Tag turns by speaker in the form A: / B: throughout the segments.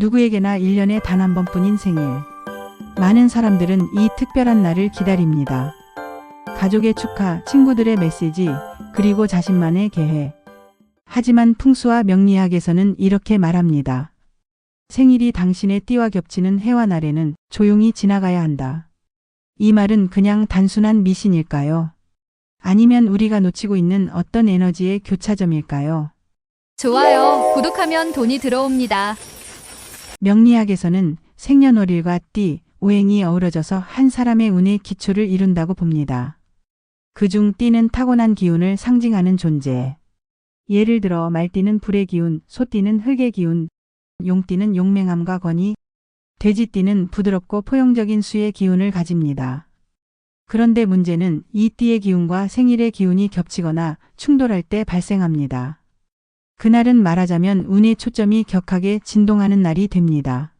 A: 누구에게나 1년에 단 한 번뿐인 생일. 많은 사람들은 이 특별한 날을 기다립니다. 가족의 축하, 친구들의 메시지, 그리고 자신만의 계획. 하지만 풍수와 명리학에서는 이렇게 말합니다. 생일이 당신의 띠와 겹치는 해와 날에는 조용히 지나가야 한다. 이 말은 그냥 단순한 미신일까요? 아니면 우리가 놓치고 있는 어떤 에너지의 교차점일까요?
B: 좋아요. 구독하면 돈이 들어옵니다.
A: 명리학에서는 생년월일과 띠, 오행이 어우러져서 한 사람의 운의 기초를 이룬다고 봅니다. 그중 띠는 타고난 기운을 상징하는 존재. 예를 들어 말띠는 불의 기운, 소띠는 흙의 기운, 용띠는 용맹함과 권위, 돼지띠는 부드럽고 포용적인 수의 기운을 가집니다. 그런데 문제는 이 띠의 기운과 생일의 기운이 겹치거나 충돌할 때 발생합니다. 그날은 말하자면 운의 초점이 격하게 진동하는 날이 됩니다.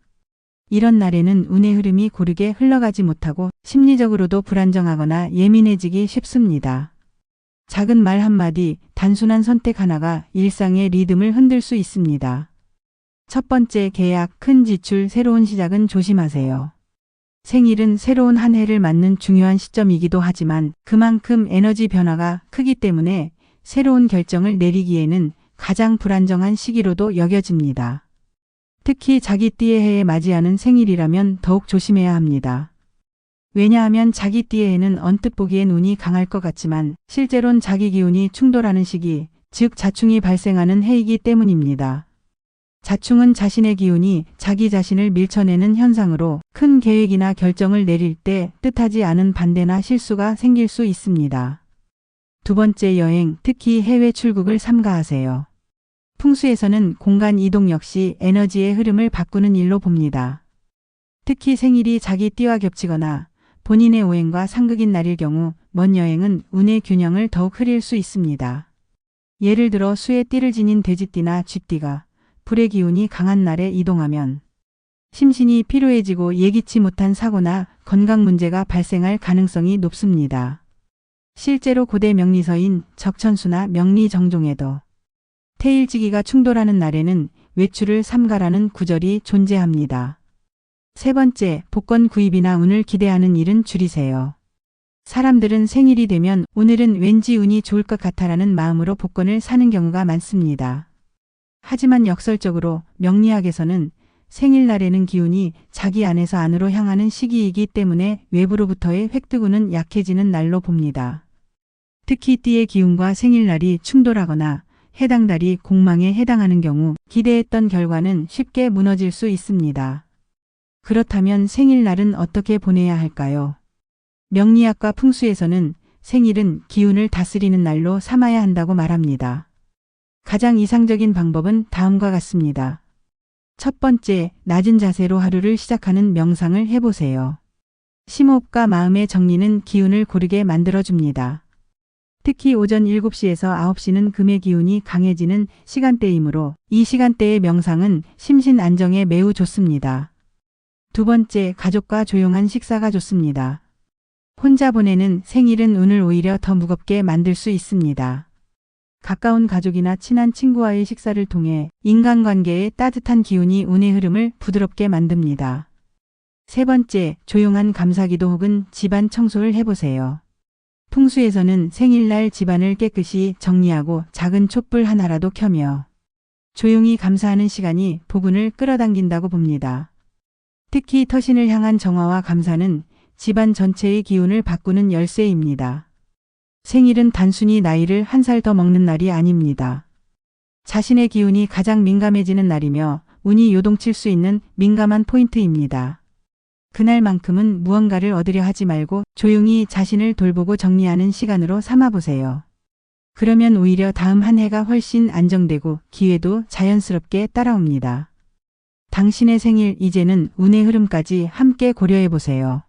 A: 이런 날에는 운의 흐름이 고르게 흘러가지 못하고 심리적으로도 불안정하거나 예민해지기 쉽습니다. 작은 말 한마디, 단순한 선택 하나가 일상의 리듬을 흔들 수 있습니다. 첫 번째 계약, 큰 지출, 새로운 시작은 조심하세요. 생일은 새로운 한 해를 맞는 중요한 시점이기도 하지만 그만큼 에너지 변화가 크기 때문에 새로운 결정을 내리기에는 가장 불안정한 시기로도 여겨집니다. 특히 자기 띠의 해에 맞이하는 생일이라면 더욱 조심해야 합니다. 왜냐하면 자기 띠의 해는 언뜻 보기엔 운이 강할 것 같지만 실제론 자기 기운이 충돌하는 시기, 즉 자충이 발생하는 해이기 때문입니다. 자충은 자신의 기운이 자기 자신을 밀쳐내는 현상으로 큰 계획이나 결정을 내릴 때 뜻하지 않은 반대나 실수가 생길 수 있습니다. 두 번째 여행, 특히 해외 출국을 삼가하세요. 풍수에서는 공간 이동 역시 에너지의 흐름을 바꾸는 일로 봅니다. 특히 생일이 자기 띠와 겹치거나 본인의 오행과 상극인 날일 경우 먼 여행은 운의 균형을 더욱 흐릴 수 있습니다. 예를 들어 수의 띠를 지닌 돼지띠나 쥐띠가 불의 기운이 강한 날에 이동하면 심신이 피로해지고 예기치 못한 사고나 건강 문제가 발생할 가능성이 높습니다. 실제로 고대 명리서인 적천수나 명리정종에도 태일지기가 충돌하는 날에는 외출을 삼가라는 구절이 존재합니다. 세 번째, 복권 구입이나 운을 기대하는 일은 줄이세요. 사람들은 생일이 되면 오늘은 왠지 운이 좋을 것 같아라는 마음으로 복권을 사는 경우가 많습니다. 하지만 역설적으로 명리학에서는 생일날에는 기운이 자기 안에서 안으로 향하는 시기이기 때문에 외부로부터의 획득운은 약해지는 날로 봅니다. 특히 띠의 기운과 생일날이 충돌하거나 해당 달이 공망에 해당하는 경우 기대했던 결과는 쉽게 무너질 수 있습니다. 그렇다면 생일날은 어떻게 보내야 할까요? 명리학과 풍수에서는 생일은 기운을 다스리는 날로 삼아야 한다고 말합니다. 가장 이상적인 방법은 다음과 같습니다. 첫 번째, 낮은 자세로 하루를 시작하는 명상을 해보세요. 심호흡과 마음의 정리는 기운을 고르게 만들어줍니다. 특히 오전 7시에서 9시는 금의 기운이 강해지는 시간대이므로 이 시간대의 명상은 심신 안정에 매우 좋습니다. 두 번째, 가족과 조용한 식사가 좋습니다. 혼자 보내는 생일은 운을 오히려 더 무겁게 만들 수 있습니다. 가까운 가족이나 친한 친구와의 식사를 통해 인간관계의 따뜻한 기운이 운의 흐름을 부드럽게 만듭니다. 세 번째, 조용한 감사기도 혹은 집안 청소를 해보세요. 풍수에서는 생일날 집안을 깨끗이 정리하고 작은 촛불 하나라도 켜며 조용히 감사하는 시간이 복운을 끌어당긴다고 봅니다. 특히 터신을 향한 정화와 감사는 집안 전체의 기운을 바꾸는 열쇠입니다. 생일은 단순히 나이를 한 살 더 먹는 날이 아닙니다. 자신의 기운이 가장 민감해지는 날이며 운이 요동칠 수 있는 민감한 포인트입니다. 그날만큼은 무언가를 얻으려 하지 말고 조용히 자신을 돌보고 정리하는 시간으로 삼아보세요. 그러면 오히려 다음 한 해가 훨씬 안정되고 기회도 자연스럽게 따라옵니다. 당신의 생일 이제는 운의 흐름까지 함께 고려해 보세요.